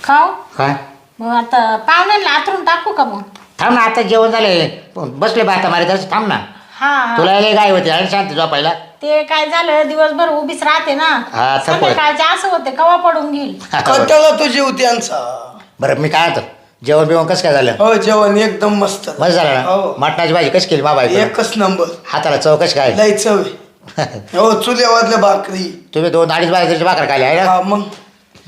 खाऊ? काय? मग आता पाहुण्याला आतरून टाकू का मग? थांब ना आता जेवण झाले बसले बा आता मारे तसं थांब ना. हा. हा. तुला लय गाय होती आणि शांत झोपायला. ते काय झालं दिवसभर उभीच राहते ना. हा, थकवा. संध्याकाळचे असं होते कवा पडून घेईल? कंटाळा तो जीव त्यांचा बरं मी काय होतं जेवण बिवण कसं काय झालं? हो जेवण एकदम मस्त मस्त झालं ना? हो. मटणाची भाजी कशी केली बाबा एकच नंबर. हाताला चव कशी काय? लय चव आहे. हो चुल्यावरल्या भाकरी. तुम्ही दोन अडीच बाजूची भाकर खाली आहे ना? हा मग?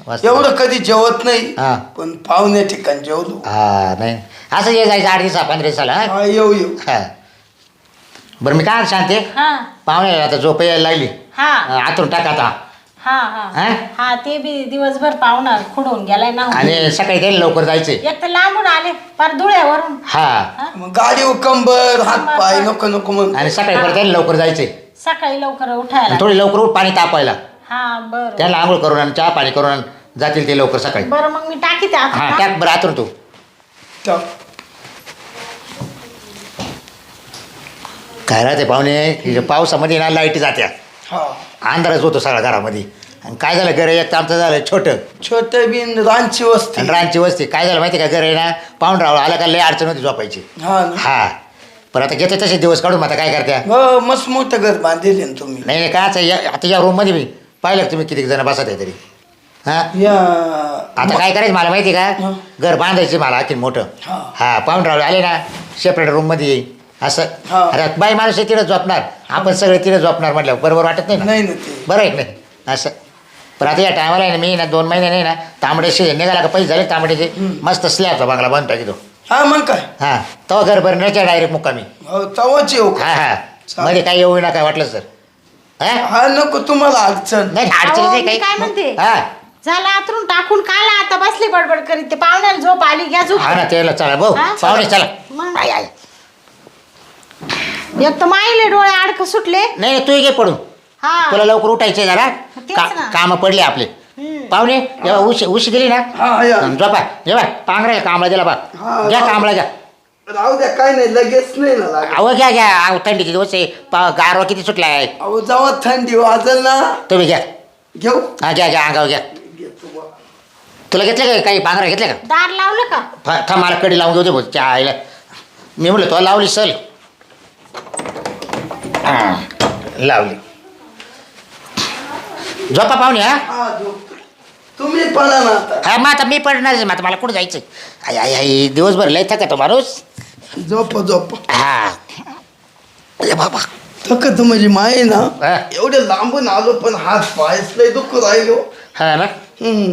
मस्त. एवढं कधी जेवत नाही हा. पण पाहुण्या ठिकाणी जेवलो. हा नाही. असं ये जायचं आठ दिवसा पंधरा दिवसाला हा? हा येऊ येऊ. हा. बरं मी काय शांती? हा. पाहुणे आता झोप यायला लागली. हा. आतून टाक आता. हा हा. हा? हा ते बी दिवसभर पाहुणा खुडून गेलाय ना. आणि सकाळी त्याला लवकर जायचे. एक तर लांबून आले पार धुळ्यावरून. हा. मग गाडी कंबर हात पाय नको नको मग आणि सकाळी परत त्याला लवकर जायचे. सकाळी लवकर आणि उठायला थोडी लवकर उठ पाणी तापायला हा बर. त्याला आंघोळ करून आणि चहा पाणी करून आणि जातील ते लवकर सकाळी. बरं मग मी टाकी ते हा आता टाक बरं आतून तू. त्या- काय राहते पाहुणे? इथे पावसामध्ये ना लाईटी जात्या. हा. अंधारच होतो सगळा घरामध्ये. आणि काय झालं घर एक तर आमचं झालं छोटं. छोट बिन रांची वस्ती. आणि रानची वस्ती. काय झालं माहिती का घर आहे ना पाहून राहू आला का लय अडचण होती झोपायची. हा ना. हा. पण आता घेते तसे दिवस काढून मग आता काय करत्या? हो मस्त मोठं घर बांधले ना तुम्ही. नाही नाही काच या आता या रूममध्ये मी पाहिलं का तुम्ही किती जण बसत आहे तरी? हा? या आता काय करायचं मला माहिती आहे. का? घर बांधायचं मला आणखी मोठं. हा. हा पाहून राहू आले ना सेपरेट रूममध्ये येईल. असं. अरे बाई माणूस आहे तिथं झोपणार. आपण सगळे तिथं झोपणार म्हटलं बरोबर वाटत नाही ना? नाही ना ते. बरं आहे की नाही? असं. पण आता या टायमाला आहे ना मी ना दोन महिने नाही ना तांबड्याशी निघाला का पैसे झाले तांबड्याचे मस्त स्लॅबचा बंगला बनतो टाकी तो. हा मग काय? हां. तेव्हा घर भरण्याच्या डायरेक्ट मुक्कामी. हो तवाच येऊ का? हा हा. मध्ये काही येऊ ना काय वाटलं सर हा? हा नको तुम्हाला अडचण. नाही अडचण अहो, नाही मी काही. काय म्हणते? हा. झालं आतरून टाकून काल आता बसली बडबड करीत. ते पाहुण्याला झोप आली घ्या झोप. हा ना त्याला चला भाऊ. हा? पाहुणे चला. मग? आय आय एक तर माईले डोळे आडक सुटले. नाही तू घे पडून हा. तुला लवकर उठायचे जरा. तेच का ना. कामं पडले आपले. हम्म. पाहुणे जेव्हा उश उशी दिली ना? हा या. झोपा. जेव्हा पांघरा कांबळा दिला बा. हा, घ्या हा. कांबळा घ्या. राहू द्या काय नाही लगेच नाही ना लागत. अहो घ्या घ्या. अहो थंडीचे दिवस आहे पा गारवा किती सुटला आहे अहो थंडी वाजल ना. तुम्ही घ्या. घेऊ? हा घ्या घ्या अंगावर घ्या. घेतो बा. तुला घेतलं का? काही पांघरा घेतलं का? दार लावलं का? फ- थांब मला कडी लावून घेऊ दे भाऊ त्या आईला मी म्हणलं तुला लावली सल हा, लावली. झोपा पाहुणे हा? हा. तुम्ही पडा ना आता. हा मग आता मी पडणार मग आता मला कुठं जायचं आई आई आई दिवसभर लय थकतो माणूस. झोप झोप. हा. ए बाबा. थकत म्हणजे माय ना हा. एवढे लांबून आलो पण हात पायच लय दुःख राहिलो. हा ना. हम्म.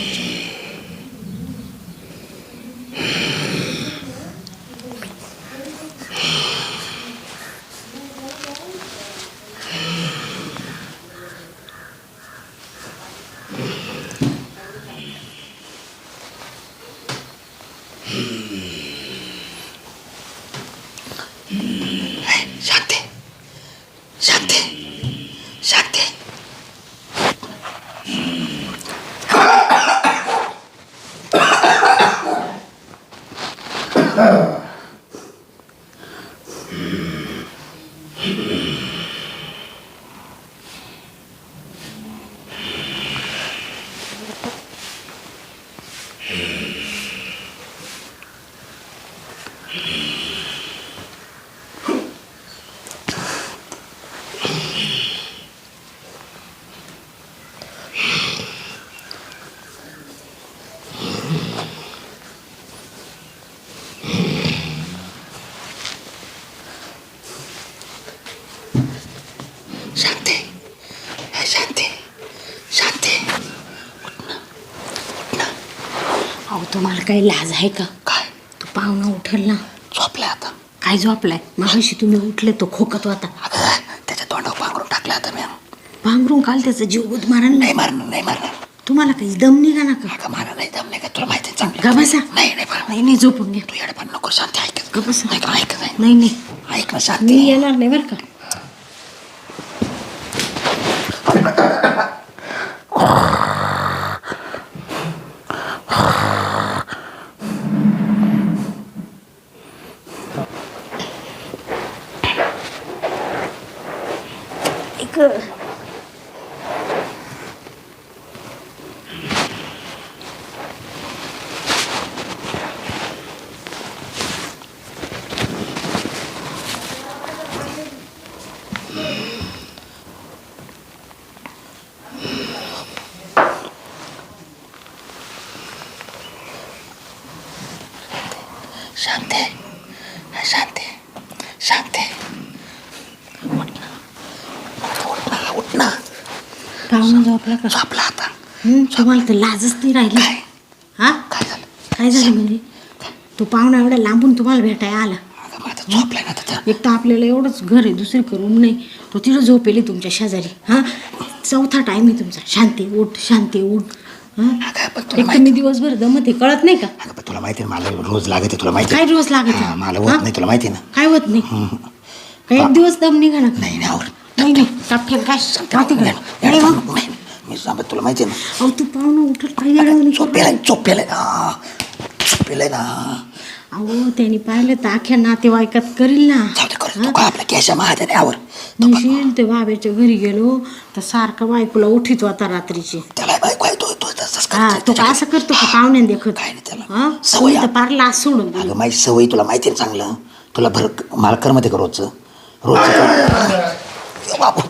शांती शांती शांती शांती हे शांती शांती अहो तुम्हाला काही लाज आहे का? काय? तू पाहुणा उठल ना. झोपले आता. काय झोपलाय? मागाशी तुम्ही उठले तो खोकत होता. अगं त्याच्या तोंडावर पांघरून टाकलं आता मी. पांघरून काल त्याचा जीव गुद मारण नाही. नाही मारणार नाही मारणार. तुम्हाला काही दम निघा ना का? अगं मला नाही दम नाही का तुला माहिती आहे चांगलं. ग बसा? नाही नाही नाही नाही झोपून घ्या तू येडे पण नको शांती ऐक. ग बसा? ऐक ऐक ऐक. नाही नाही. ऐक ना मी शांती येणार नाही बरं का एक शांती शांती शांती उठ ना उठ ना. उठ ना पाहुणा झोपला का झोपला आता. तुम्हाला तर लाजच नाही राहिली. काय? हा? काय झालं? काय झालं म्हणजे? तो पाहुणा एवढा लांबून तुम्हाला भेटायला आला. अगं मग आता झोपलाय ना त्याचा एक तर आपल्याला एवढंच घर आहे दुसरं करून नाही. तो तिथं झोपेले तुमच्या शेजारी. हा? चौथा टाइम आहे तुमचा. शांती उठ शांती उठ. अगं पण तुला एक तर माहिती मी दिवसभर दमत आहे कळत नाही का? अगं पण तुला माहिती आहे मला रोज लागत आहे तुला माहिती काय आहे? रोज लागत हा? मला? होत नाही तुला माहिती आहे ना? काय होत नाही? काय एक दिवस दम निघा ना नाही नाही आवर नाही नाही. टापक्यात काय माती नाही, करा नाही मग? नाही, मी सांगत तुला माहिती आहे अहो तू पाहुणा उठत काय ना. अहो त्यांनी पाहिलं तर अख्ख्या नातेवाईकात करील ना. जाऊ दे करत तू का आपल्या कॅशा महादेने आवर. म्हणशील ते बाबेच्या घरी गेलो तर सारखं बायकोला उठीत होता रात्रीची. त्याला बायको हा तो का असं करतो का पाहुण्यान देखत काय नाही त्याला. हा? सवय तुम्ही तर. पार लाच सोडून दिली. अगं माझी सवय तुला माहिती आहे ना चांगलं? तुला भर मालकरमध्ये कर रोजचं रोजचं बाबू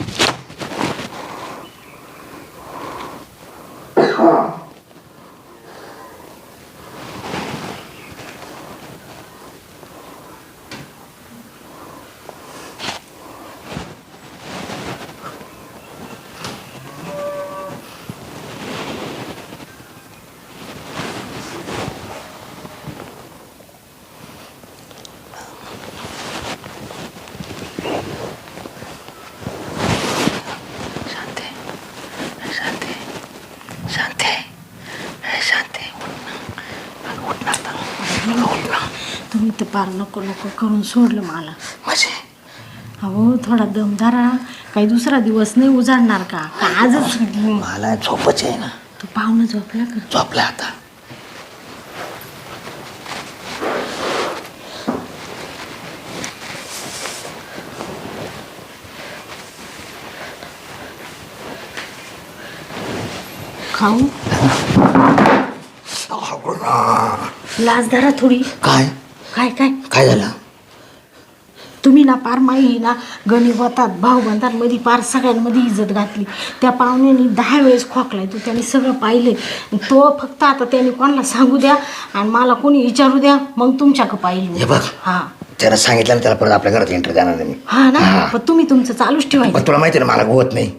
पार नको नको करून सोडलं मला. माझे अहो थोडा दमदारा काही दुसरा दिवस नाही उजाडणार का? का आजच मला झोपच आहे ना तो पाहुणा झोपला का? झोपला आता. खाऊ? लाज धरा थोडी. काय? काय काय? काय झालं? तुम्ही ना पार माई ना गणिवतात भाऊबंधांमध्ये पार सगळ्यांमध्ये इज्जत घातली. त्या पाहुण्याने दहा वेळेस खोकलाय तू त्यांनी सगळं पाहिले तो फक्त आता त्यांनी कोणाला सांगू द्या आणि मला कोणी विचारू द्या मग तुमच्याकडे हे पाहिजे बघ हा. त्यानं सांगितलं ना त्याला परत आपल्या घरात एंटर जाणार नाही मी. हा ना? हा. पण तुम्ही तुमचं चालूच ठेवायचं. पण तुला माहिती आहे ना मला होत नाही.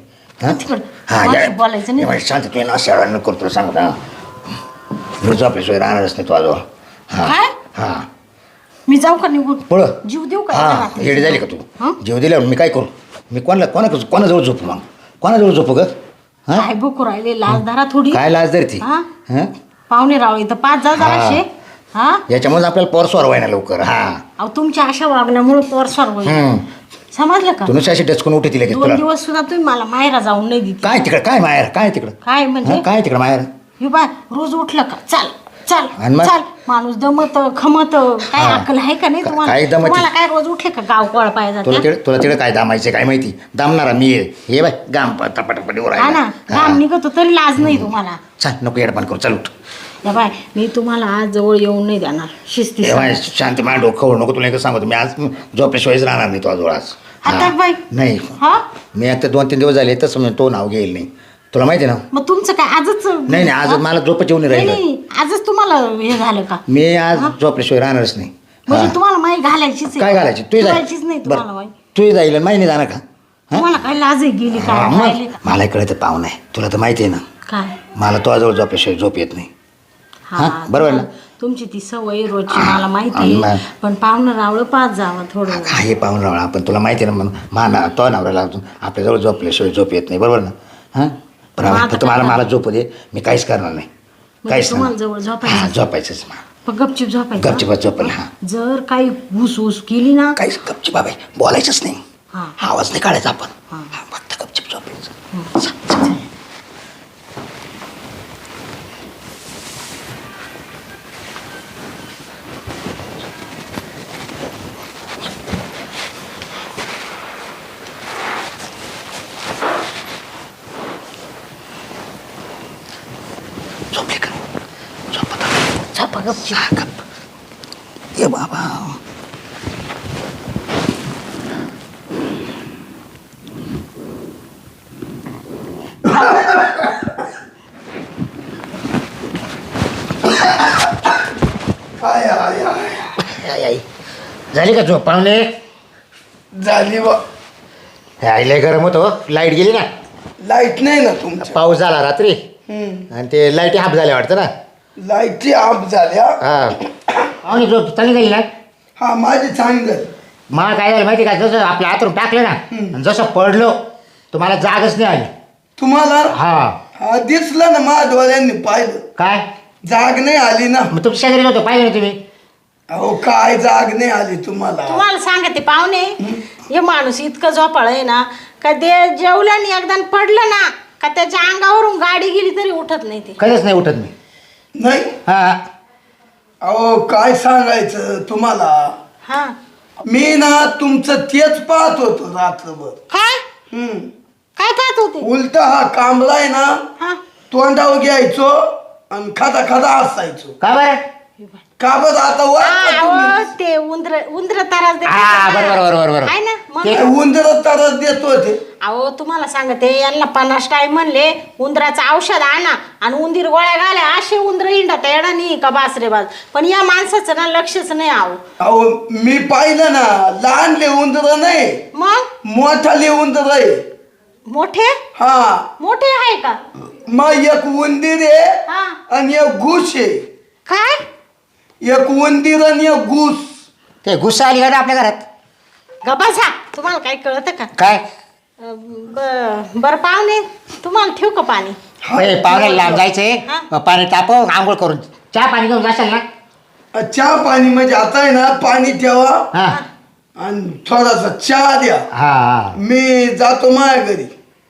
हा? तिकडं. हा, मला या- बोलायचं नाही. या बाई, शांत तू ना शाळा नको करू तुला सांगत हा. झोपल्याशिवाय राहणारच नाही तू आजोळ हा. काय? हा. मी जाऊ का निघून? पळ. जीव देऊ का हा? येडी झाली का तू? हं? जीव दिल्यावर मी काय करू? मी कोणाला कोणा कोणाजवळ झोपू मग? कोणाजवळ झोपू ग? हा? काय भूक राहिले? लाज धरा थोडी. काय लाज धरती? हा? हा? पाहुणे रावळे तर पाच जा हा. जराशे. हा? याच्यामुळे आपल्याला पोर व्हायना लवकर हा. अहो तुमच्या अशा वागण्यामुळे पोर सर होईल. हम्म. समजलं का? तू नुसती अशी डचकून उठे तिला दोन तुला. दिवस सुद्धा तुम्ही मला मायरा जाऊन नाही दिली काय तिकडं? काय मायर काय तिकडं? काय म्हणजे? हा, काय तिकडं मायर हे बाय रोज उठलं का? चाल. चाल आणि मग? चाल. माणूस दमत खमत काय हा. अक्कल आहे का नाही का- तुम्हाला? काय दमती? तुम्हाला काय रोज उठले का गाव कळ पाहिजे तुला तिकडे तुला तिकडे काय दामायचे काय माहिती? दामणारा मी आहे. हे बाय गाम टपाटपटीवर हा ना काम निघतो तरी लाज नाही तुम्हाला. चल नको येडपान करू चल उठ. या बाय मी तुम्हाला आज जवळ येऊन नाही देणार. शिस्ती हे बाय शांती मान डोकं नको तुला एक सांगतो मी आज झोपेशिवायच राहणार नाही तो आजोळ आज. हा. आता बाई नाही. हा? मी आता दोन तीन दिवस झाले तसं मी तो नाव घेईल नाही. तुला माहिती आहे ना? मग तुमचं काय आजच नाही नाही आज? मला झोपच येऊन नाही राहिलं. नाही आजच तुम्हाला हे झालं का? मी आज झोपल्याशिवाय राहणारच नाही. म्हणजे. तुम्हाला माही घालायचीच आहे. काय घालायची? तू घालायचीच नाही तुम्हाला माही तू जाईल आणि माही नाही जाणार का? तुम्हाला काय लाज आहे गेली हा, काय राहिली मग का? मला कळतं पाहुणं आहे. तुला तर माहिती आहे ना? काय? मला तो आजवळ झोपल्याशिवाय झोप येत नाही. हा हा, बरोबर ना? तुमची ती सवय रोजची मला माहिती आहे? पण पाहुणं रावळं पाच जावं थोडं. हा हे पाहून राहा आपण तुला माहिती आहे ना मग तो नवऱ्याला आपल्याजवळ झोपल्याशिवाय झोप येत नाही. बरोबर ना? हां? आता फक्त मला मला झोप दे. मी काहीच करणार नाही. म्हणजे काहीच तुम्हाला नाही. जवळ हा झोपायचं झोपायचंच मग पण गपचिप झोपायचं गपचिप झोपेल हा. जर काही ऊस ऊस केली ना? काहीच गपचिप बाबा बोलायचंच नाही. हा. आवाज नाही काढायचा आपण. हा. हा, फक्त गपचिप झोपायचं चा- चा. झोपले का झोपत झोपा गपचिप हा, गप ये बाबा आय आय आय आई, आई. झाली का झोप पाहुणे? झाली बा. आई लय गरम होतो लाइट गेली ना? लाइट नाही ना तुमच्या पाऊस झाला रात्री. हम्म. आणि ते लाईटी हाफ झाल्या वाटतं ना? लाईटी ऑफ झाल्या हा. पाहुणे झोप चांगली झाली ना? हा माझी चांगलं. मला काय झालं माहिती का? जसं आपल्या हातून टाकलं ना आणि जसं पडलो तुम्हाला जागच नाही आली. तुम्हाला? हा. हा दिसलं ना माझ्या डोळ्यांनी पाहिलं. काय? जाग नाही आली ना. मग तुमच्या शेजारी होतो पाहिजे ना तुम्ही? अहो काय जाग नाही आली तुम्हाला. तुम्हाला सांगते पाहुणे हे माणूस इतकं झोपाळ आहे ना का ते जेवलं आणि एकदा पडलं ना का त्याच्या अंगावरून गाडी गेली तरी उठत नाही ते. कधीच नाही उठत मी. नाही? हा. अहो काय सांगायचं तुम्हाला? हा. मी ना तुमचं तेच पाहत होतो रात्रभर. काय? हम्म. काय पाहत होते? उलट हा कांबलाय ना हा. तोंडावर घ्यायचो आणि खाता खाता हसायचो का बरं? का बरं आता वर का तुम्ही? अहो, ते उंदर उंदर तारास देतात हा, ना. बरोबर, बरोबर, बरोबर. आहे ना मग? ते- उंदर तरच देतो ते. अहो तुम्हाला सांगते यांना पन्नास टाईम म्हणले उंदराचं औषध आणा आणि उंदीर गोळ्या घाल्या असे उंदर हिंडत येणार नाही का बासरे बाज पण या माणसाचं ना लक्षच नाही आहो अहो मी पाहिलं ना लहानले उंदर नाही. मग? मोठाले उंदर आहे. मोठे? हा. मोठे आहे का? मग एक उंदीर आहे हा. आणि एक घुस आहे. काय? एक उंदीर आणि एक घुस. ते गुस्सा आली का ना आपल्या घरात? गबासा तुम्हाला काय कळतं का? काय? अं, ब- बरं पाहुणे तुम्हाला ठेवू का पाणी? ए, पाहुण्याला लांब जायचंय. हा. मग पाणी तापव आंघोळ करून. चहा पाणी घेऊन जाशाल ना? चहा पाणी म्हणजे आता आहे ना पाणी ठेवा हा. आणि थोडासा चहा द्या. हा हा. मी जातो माझ्या घरी.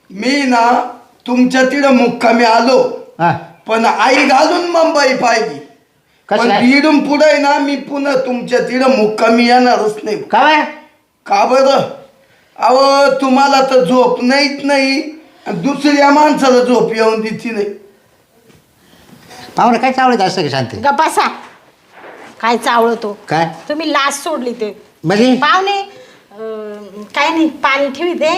मी ना तुमच्या तिथं मुक्कामी आलो. हा. पण आई घालून मुंबई पाहिली. कसं पण काय? इडून पुढे ना मी पुन्हा तुमच्या तिथं मुक्कामी येणारच नाही. का बरं का बरं? अहो तुम्हाला तर झोप नाहीत नाही आणि दुसऱ्या माणसाला झोप येऊन देती नाही. पाहुणे काय चावलं जास्त की शांती? गबासा काय चावळतो? काय? तुम्ही लाच सोडली ते. म्हणजे? पाहुणे अं, काय नाही पाणी ठेवते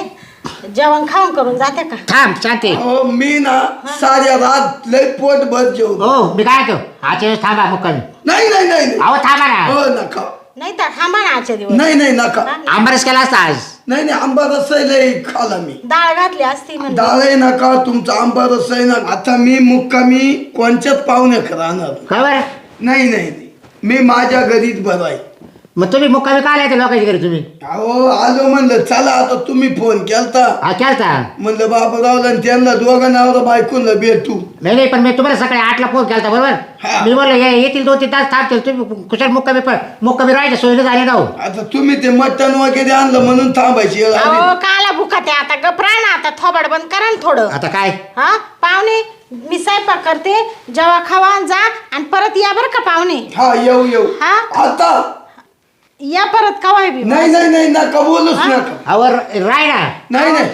जेवण खाऊन करून जाते का? थांब शांती. अहो मी ना साऱ्या रात लय पोट भर जेवलो हो मी काय तो आजच्या वेळेस थांबा मुक्कामी. नाही नाही नाही नाही. अहो थांबा ना. हो नका. नाही तर थांबा ना आजच्या दिवस. नाही नाही नका? आंबारस केला असता आज. नाही नाही आंबा रस लय खाला मी. डाळ घातली असती म्हणजे डाळ आहे नका तुमचा आंबा रस आहे ना. आता मी मुक्कामी कोणच्याच पाहुण्यात राहणार का बरं? नाही नाही नाही. मी माझ्या घरीच बरं आहे. मग तुम्ही मुक्कामी का आलाय लोकांच्या घरी तुम्ही? अहो आलो म्हणलं चला आता तुम्ही फोन केलता. हा केलता? म्हणलं बाबूरावला आणि त्यांना दोघांना बायकोला भेटू. नाही नाही पण मी तुम्हाला सकाळी आठला फोन केलता बरोबर? हा. मी बोललो ये येतील दोन तीन तास थांबतील तुम्ही कुशल मुक्कामी पण मुक्कामी राहायच्या सोयीनं झाले ना हो. आता तुम्ही ते मटण वगैरे आणलं म्हणून थांबायची वेळ आली. अहो काला भुका ते आता गपरा ना आता थोबड बंद करा ना थोडं. आता काय? हा पाहुणे मी स्वयंपाक करते जेव्हा खावा जा आणि परत या बरं का पाहुणे. हा येऊ येऊ. हा? आता या परत कवाय बी नाही नाही नाही नका बोलूच हा? नका. आवर राय ना. नाही नाही.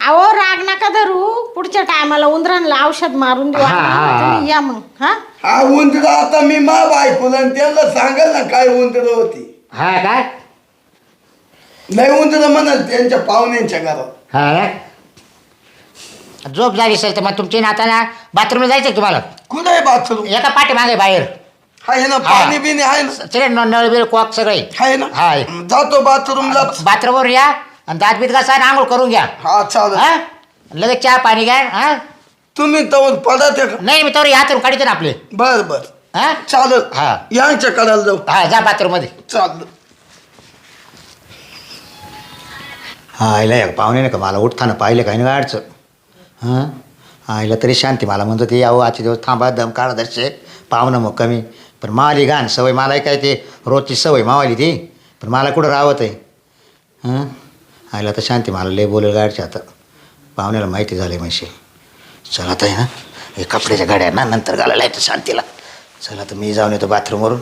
अहो राग नका धरू. पुढच्या टायमाला उंदरांना औषध मारून देऊ. हा, हा. हा. तुम्ही या मग हा? हा उंदर आता मी मा बायकोला आणि त्यांना सांगाल ना काय उंदर होती. हा काय? नाही उंदर म्हणाल त्यांच्या पाहुण्यांच्या घरात. हा ना? झोप झाली असेल तर मग तुमची नाताना बाथरूमला जायचं तुम्हाला? कुठे आहे बाथरूम एका पाठी मागे बाहेर. आहे ना. पाणी बिणी आहे ना सगळे न- नळ बिळ कॉक सगळे आहे ना हा, आहे. जातो. बाथरूमला बाथरूमवर या आणि दात बीत घासा आणि आंघोळ करून घ्या. हा चालेल. हा? लगेच चहा पाणी घ्या हा? तुम्ही तर पडत आहे का नाही मी तर यातून काढतो ना आपले. बर बर. हा? चालेल. हा. यांच्या कडाला जाऊ. हा जा बाथरूममध्ये चालेल. हा आयला एक पाहुणे नाही का? मला उठताना पाहिलं काही नाही अडचण. हां? आईला तरी शांती. मला म्हणतो ते यावं आजचे दिवस थांबा दम काढा दर्शे. पाहुणं मग कमी. पण माली घाण सवय मलाही काय ते रोजची सवय मावाली ती. पण मला कुठं राहत आहे हां? आईला तर शांती मला लय बोलेल गाडच्या आता पाहुण्याला माहिती झालं आहे म्हणशी चला तर आहे ना हे कपड्याच्या गाड्या ना नंतर घालायला येतं शांतीला. चला तर मी जाऊन येतो बाथरूमवरून.